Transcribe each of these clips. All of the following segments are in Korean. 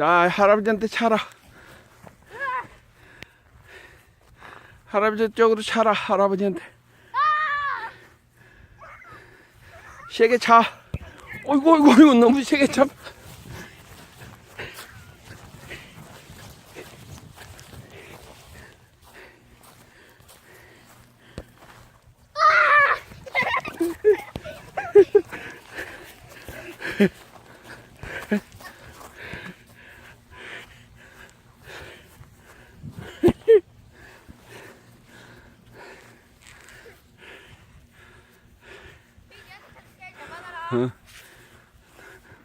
자, 할아버지한테 차라. 할아버지 쪽으로 차라, 할아버지한테. 세게 차. 어이구, 어이구, 어이구, 너무 세게 차.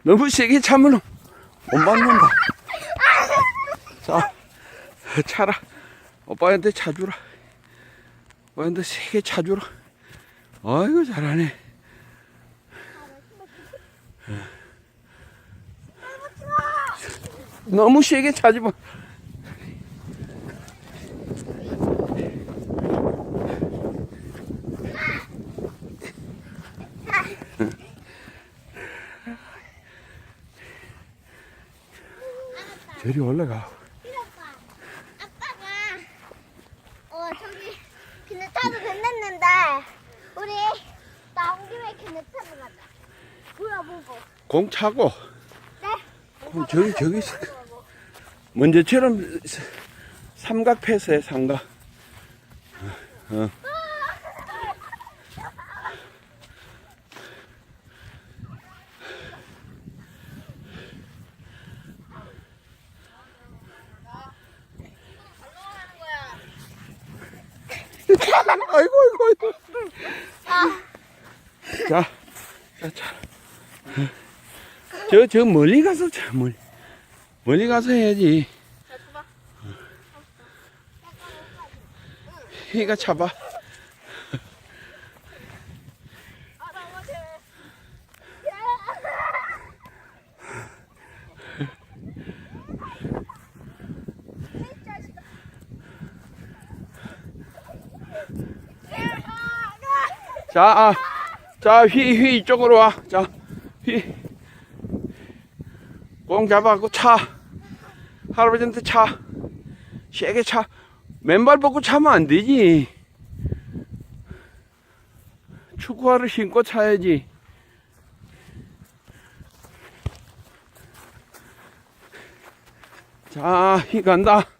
너무 세게 차면 못 맞는다. 자, 차라. 오빠한테 차주라. 오빠한테 세게 차주라. 아이고, 잘하네. 너무 세게 차지 마. 저리 올라가. 아빠, 아빠가 어 저기 그네 타도 됐는데 우리 나온 김에 그네 타러 가자. 뭐야 뭐고? 공 차고. 네. 그럼 저기, 저기 있어. 먼저처럼 삼각 패스해, 삼각. 어. 아이고, 아이고, 아이고. 자, 자, 자. 저, 저 멀리 가서 자, 멀리. 멀리 가서 해야지. 희가 잡아. 자, 아, 자, 휘, 휘, 이쪽으로 와. 자, 휘. 꽁 잡아갖고 차. 할아버지한테 차. 세게 차. 맨발 벗고 차면 안 되지. 축구화를 신고 차야지. 자, 휘 간다.